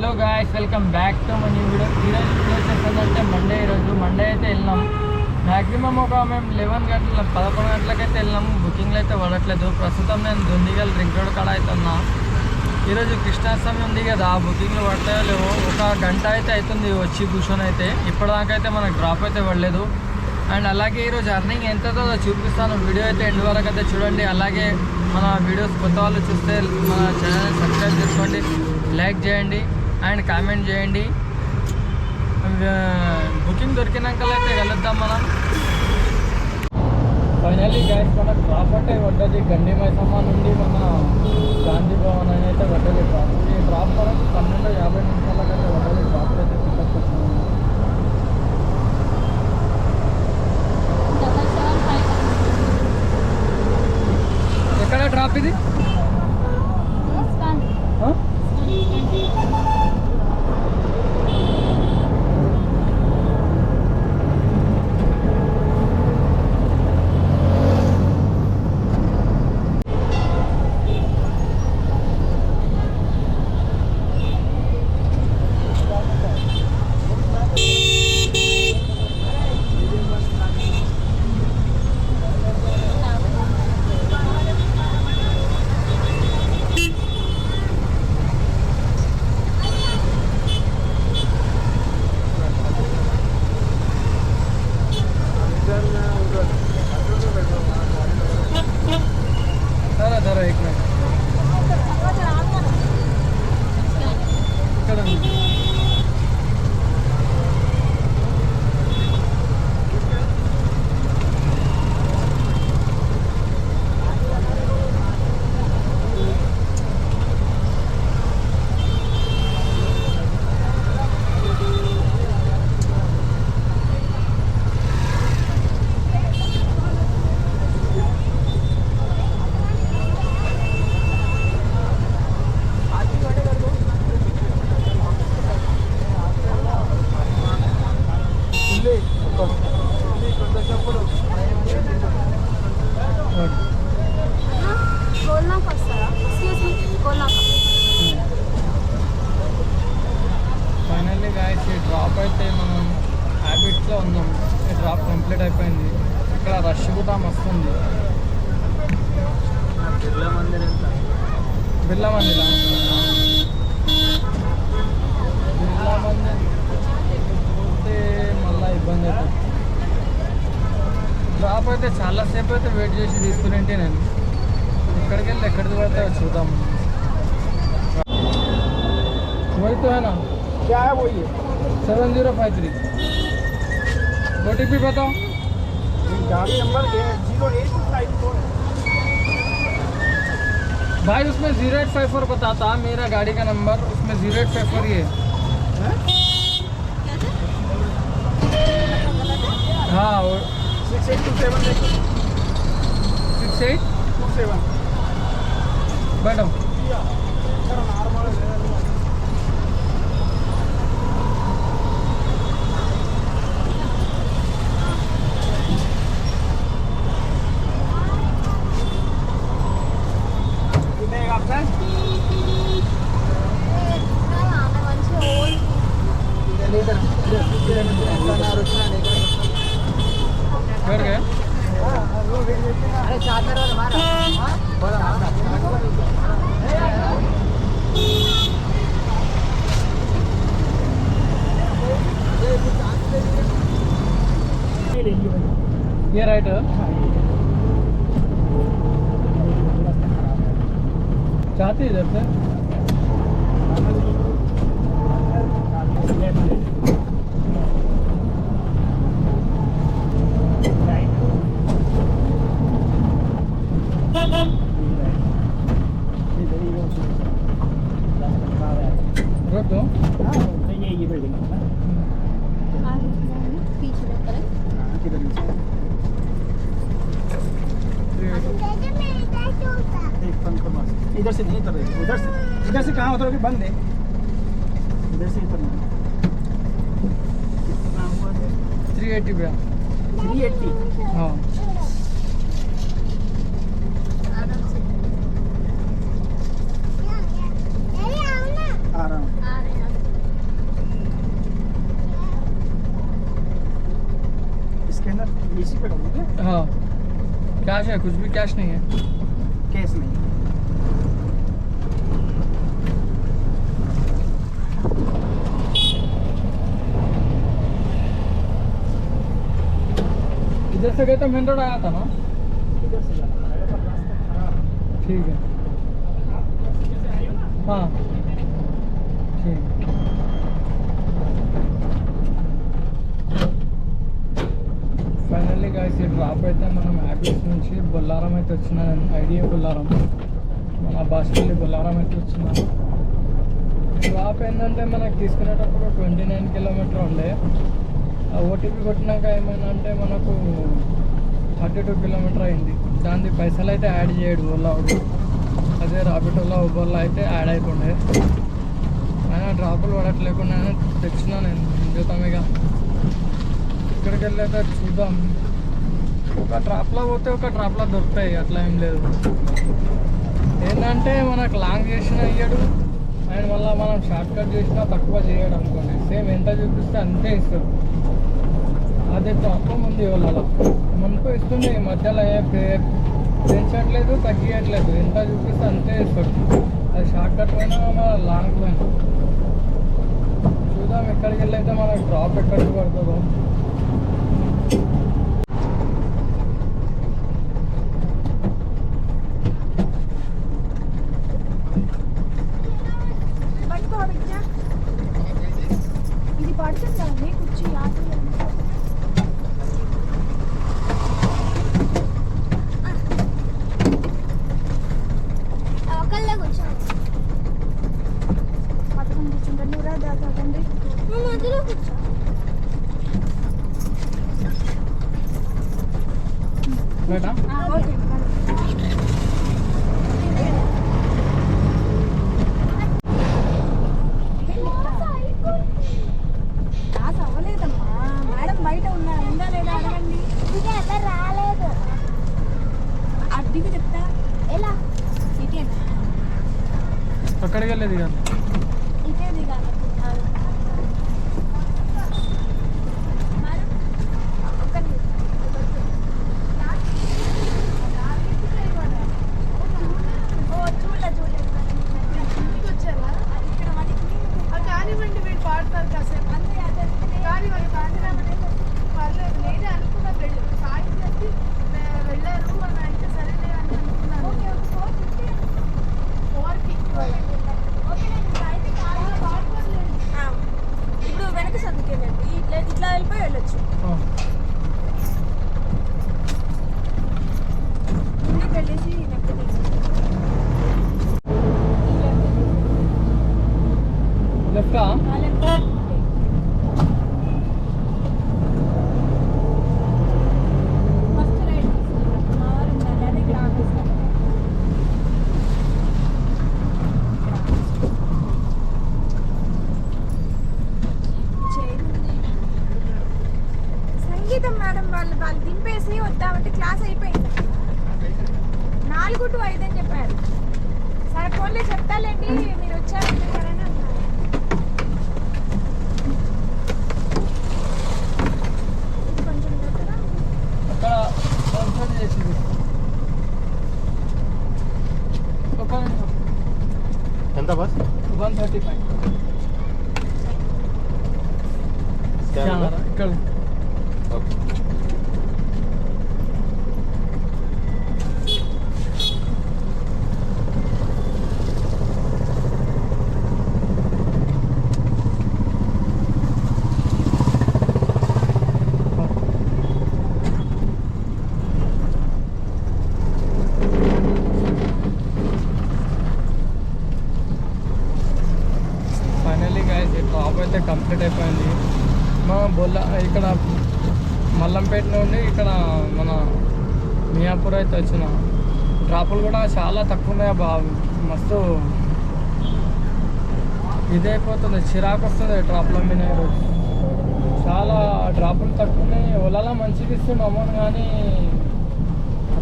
Hello guys welcome back to my video ఈరోజు video చెప్పేదంటే Monday ఈరోజు మండే అయితే వెళ్ళినాం. మ్యాక్సిమం ఒక మేము లెవెన్ గంటల పదకొండు గంటలకైతే వెళ్ళినాం. బుకింగ్లు అయితే పడట్లేదు. ప్రస్తుతం నేను దుండిగల్ రింగ్ రోడ్ కాడ అయితే ఉన్నా. ఈరోజు కృష్ణాష్టమి ఉంది కదా. బుకింగ్లు పడతాయో లేవో ఒక గంట అయితే అవుతుంది వచ్చి కూర్చొని అయితే. ఇప్పటిదాకా అయితే మనకు డ్రాప్ అయితే పడలేదు. అండ్ అలాగే ఈరోజు అర్నింగ్ ఎంత అవుతుందో చూపిస్తాను. వీడియో అయితే ఎండ్ వరకు అయితే చూడండి. అలాగే మన వీడియోస్ కొత్త వాళ్ళు చూస్తే మన ఛానల్ సబ్స్క్రైబ్ చేసుకోండి. లైక్ చేయండి. అండ్ కామెంట్ చేయండి. బుకింగ్ దొరికినాక అయితే వెళ్దాం మనం. ఫైనల్లీ గ్యాస్ మనకు డ్రాప్ పడ్డది గండి మైసమ్మ నుండి మన గాంధీ భవన్ అని అయితే పడ్డది డ్రాప్ ఈ డ్రాప్ మనకు పన్నెండు యాభై నిమిషాలకైతే పడ్డది డ్రాప్ అయితే పికప్ ఎక్కడ డ్రాప్ ఇది? బిర్లా మందిర్ పోతే మళ్ళీ ఇబ్బంది అవుతుంది డ్రాప్ అయితే చాలాసేపు అయితే వెయిట్ చేసి తీసుకునేంటి నేను ఎక్కడికి వెళ్ళి ఎక్కడికి పడితే చూద్దాం वही तो है ना क्या है वो ये seven zero five three O T P बताओ गाड़ी number zero eight five four भाई उसमें ज़ीरो एट फाइव फोर बताता मेरा गाड़ी का नंबर उसमें ज़ीरो एट फाइव फोर ही है। हाँ और six eight two seven six eight two seven बैठो। ये राइट है चाहते इधर से रोक दो ये बिल्डिंग పీచ్ इधर से नहीं उतर रही उधर से इधर से कहाँ उतरोगे? बंद है। इधर से उतरना कितना हुआ थ्री एट्टी भैया थ्री एट्टी हाँ हाँ। कैश है कुछ भी कैश नहीं है। कैश नहीं है। से गए तो मेन रोड आया था ना इधर से जाना पड़ेगा पर रास्ता खराब है ठीक है जैसे आई हो ना हाँ ठीक ఫైనల్లీ గాయస్ ఈ డ్రాప్ అయితే మనం యాపిల్స్ నుంచి బొల్లారం అయితే వచ్చిన ఐడియా బొల్లారం మన బస్ వెళ్ళి బొల్లారం అయితే వచ్చినాము డ్రాప్ ఏంటంటే మనకు తీసుకునేటప్పుడు ట్వంటీ నైన్ కిలోమీటర్ ఉండే ఆ ఓటీపీ కొట్టినాక ఏమైనా అంటే మనకు థర్టీ టూ కిలోమీటర్ అయింది. దాని పైసలు అయితే యాడ్ చేయడు ఓలా అదే రాబిటోలో ఉబర్లో అయితే యాడ్ అయిపోండే అయినా డ్రాపులు పడట్లేకుండా తెచ్చినా నేను చూద్దాం ఇక ఇక్కడికి వెళ్ళాక చూద్దాం. ఒక ట్రాప్లో పోతే ఒక ట్రాప్లో దొరుకుతాయి అట్లా ఏం లేదు. ఏంటంటే మనకు లాంగ్ చేసిన ఇయ్యడు. అండ్ మళ్ళీ మనం షార్ట్ కట్ చేసినా తక్కువ చేయడం అనుకోండి. సేమ్ ఎంత చూపిస్తే అంతే ఇస్తారు అదే తక్కువ ఉంది వాళ్ళ మనకు ఇస్తుంది ఈ మధ్యలో పెంచట్లేదు తగ్గియట్లేదు. ఎంత చూపిస్తే అంతే ఇస్తాడు. అది షార్ట్ కట్ పోయినా మన లాంగ్ పోయినా. చూద్దాం ఎక్కడికి వెళ్ళైతే మనకు డ్రాప్ ఎక్కడికి పడుతుందో. അല്ലേ നീ చేపలు కూడా చాలా తక్కువ ఉన్నాయి బా. మస్తు ఇదైపోతుంది. చిరాకు వస్తుంది డ్రాప్ల మీద చాలా డ్రాపులు తక్కువ ఉన్నాయి ఓలాలో మంచిగా ఇస్తుండు అమౌంట్ కానీ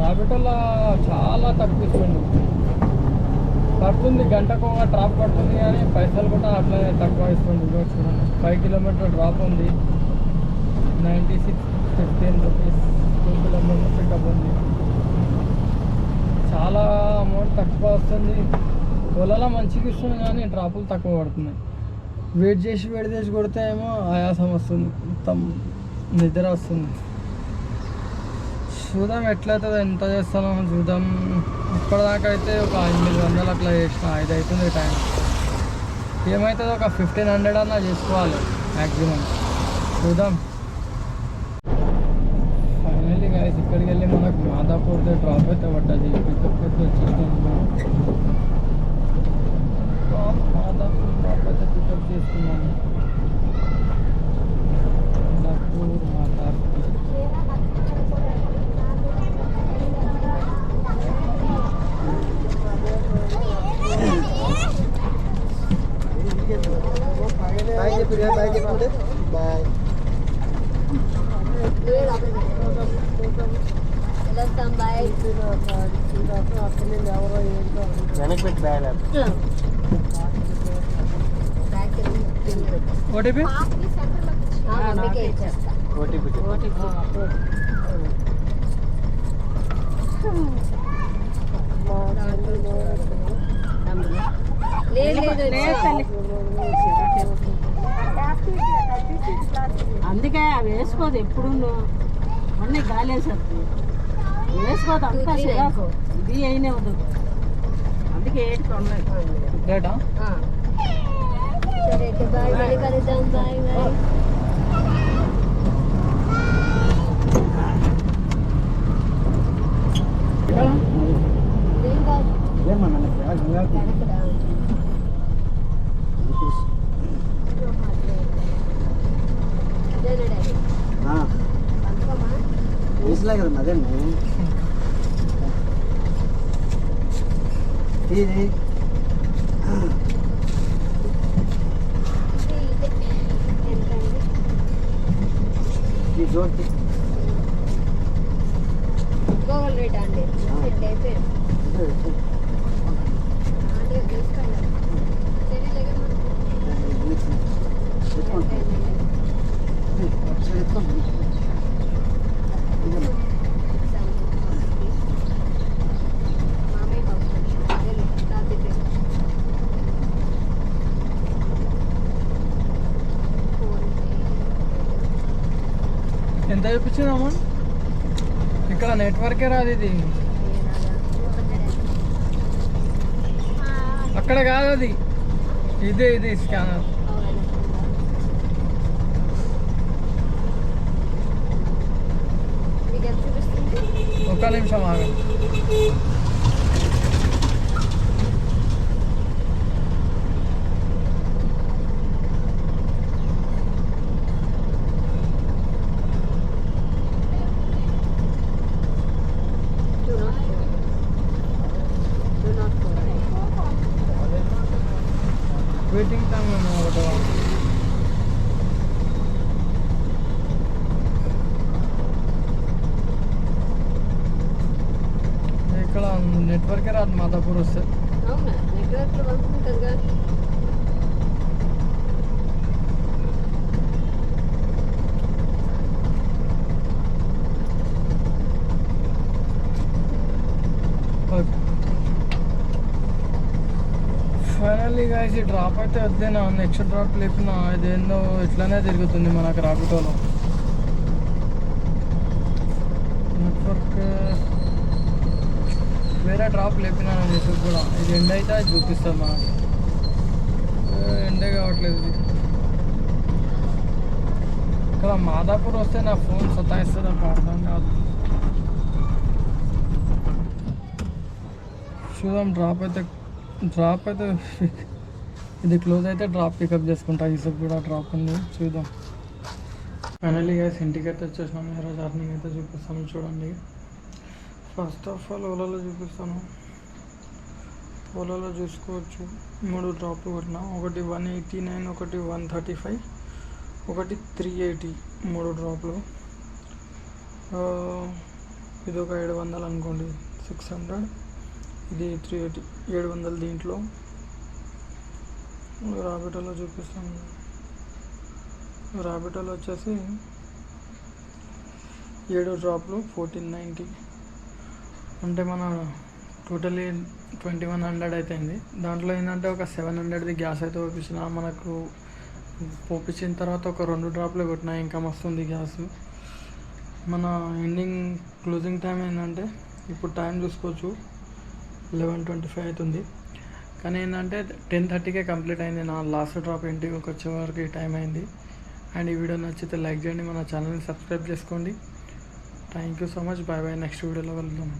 రాబిటోలా చాలా తక్కువ ఇస్తుంది పడుతుంది. గంటకు ఒక డ్రాప్ పడుతుంది కానీ పైసలు కూడా అట్లనే తక్కువ ఇస్తుంది చూడండి. ఫైవ్ కిలోమీటర్ డ్రాప్ ఉంది. Ninety six fifteen rupees. Two kilometer pickup ఉంది చాలా అమౌంట్ తక్కువ వస్తుంది. పొలాల మంచిగా ఇస్తుంది కానీ డ్రాపులు తక్కువ పడుతున్నాయి. వెయిట్ చేసి వెయిట్ చేసి కొడితే ఏమో ఆయాసం వస్తుంది. మొత్తం నిద్ర వస్తుంది. చూద్దాం ఎట్లయితే ఎంత చేస్తానో చూద్దాం. ఇప్పటిదాకా అయితే ఒక ఎనిమిది వందలు అట్లా చేసిన. ఐదు అవుతుంది టైం ఏమవుతుందో ఒక ఫిఫ్టీన్ హండ్రెడ్ అన్నా చేసుకోవాలి మ్యాక్సిమం చూద్దాం ఫైనల్లీ గాయస్ ఇక్కడికి వెళ్ళి మనకు మాదాపూర్ డ్రాప్ అయితే పడ్డది పికప్ అయితే వచ్చేస్తున్నాము మాదాపూర్ డ్రాప్ అయితే పికప్ చేసుకున్నాము మాదాపూర్ మాదాపూర్ బాయ్ చెప్పి బాయ్ చెప్పి బాయ్ వెళ్తాం బాయ్ వెనక్కి పెట్టి బాయ్ ఓటీపీ? అందుకే ఇచ్చేస్తా ఓటీపీ లేదు లేదు అందుకే అవి వేసుకోదు ఎప్పుడు అన్నీ గాలి వేసేస్తుంది వేసుకోదు అంతా చిరాకు. ఇది అయినే వద్దు అందుకే ఏటి సరే కలుద్దాం బాయ్ బాయ్ అదేనా కదా అదే ఇది ఎంతండి ఈ ఎంత చూపించింది అమౌంట్ ఇక్కడ నెట్వర్కే రాదు ఇది. అక్కడ కాదు అది. ఇదే ఇది స్కానర్ ఒక్క నిమిషం ఆగండి two nought four two nought four waiting time మేము ఒకటి ఇక్కడ నెట్వర్కే రాదు మాదాపూర్ వస్తే అవునా నెట్వర్క్లో పంపుతుంది కదా ఓకే ఫైనల్లీ గాయస్ ఈ డ్రాప్ అయితే వద్దేనా నెక్స్ట్ డ్రాప్ లేపినా ఇదేందో ఇట్లానే తిరుగుతుంది మనకు రాపిటోలో నెట్వర్క్ వేరే డ్రాప్ లేపినా చెప్పి కూడా. ఇది ఎండ్ అయితే అది చూపిస్తుంది మనకి ఎండే కావట్లేదు. ఇది ఇక్కడ మాదాపూర్ వస్తే నా ఫోన్ సతాయిస్తుంది అప్పుడు అర్థం కాదు. చూద్దాం డ్రాప్ అయితే డ్రాప్ అయితే ఇది క్లోజ్ అయితే డ్రాప్ పికప్ చేసుకుంటా. ఈసబ్ కూడా డ్రాప్ ఉంది. చూద్దాం. ఫైనల్ గైస్ ఇంటికి అయితే వచ్చేసినాం. ఈరోజు అర్నింగ్ అయితే చూపిస్తాము చూడండి. ఫస్ట్ ఆఫ్ ఆల్ ఓలాలో చూపిస్తాను. ఓలాలో చూసుకోవచ్చు. మూడు డ్రాప్లు కొట్టిన. ఒకటి వన్ ఎయిటీ నైన్ ఒకటి వన్ థర్టీ ఫైవ్ ఒకటి త్రీ ఎయిటీ మూడు డ్రాప్లు. ఇది ఒక ఏడు వందలు అనుకోండి. Six hundred. ఇది త్రీ ఎయిటీ ఏడు వందలు దీంట్లో. రాబిటోలో చూపిస్తాను. రాబిటోలో వచ్చేసి ఏడు డ్రాప్లు ఫోర్టీన్ నైంటీ అంటే మన టోటలీ ట్వంటీ వన్ హండ్రెడ్ అయిపోయింది. దాంట్లో ఏంటంటే ఒక సెవెన్ హండ్రెడ్ది గ్యాస్ అయితే పంపించిన మనకు పంపించిన తర్వాత ఒక రెండు డ్రాప్లు కొట్టినా ఇంకా వస్తుంది గ్యాస్. మన ఎండింగ్ క్లోజింగ్ టైం ఏంటంటే ఇప్పుడు టైం చూసుకోవచ్చు. లెవెన్ ట్వంటీ ఫైవ్ అవుతుంది కానీ ఏంటంటే టెన్ థర్టీకే కంప్లీట్ అయింది నా లాస్ట్ డ్రాప్ ఇంటికి వచ్చే వరకు టైం అయింది. అండ్ ఈ వీడియో నచ్చితే లైక్ చేయండి. మన ఛానల్ని సబ్స్క్రైబ్ చేసుకోండి. Thank you so much. Bye bye. Next వీడియోలో వెళ్దాం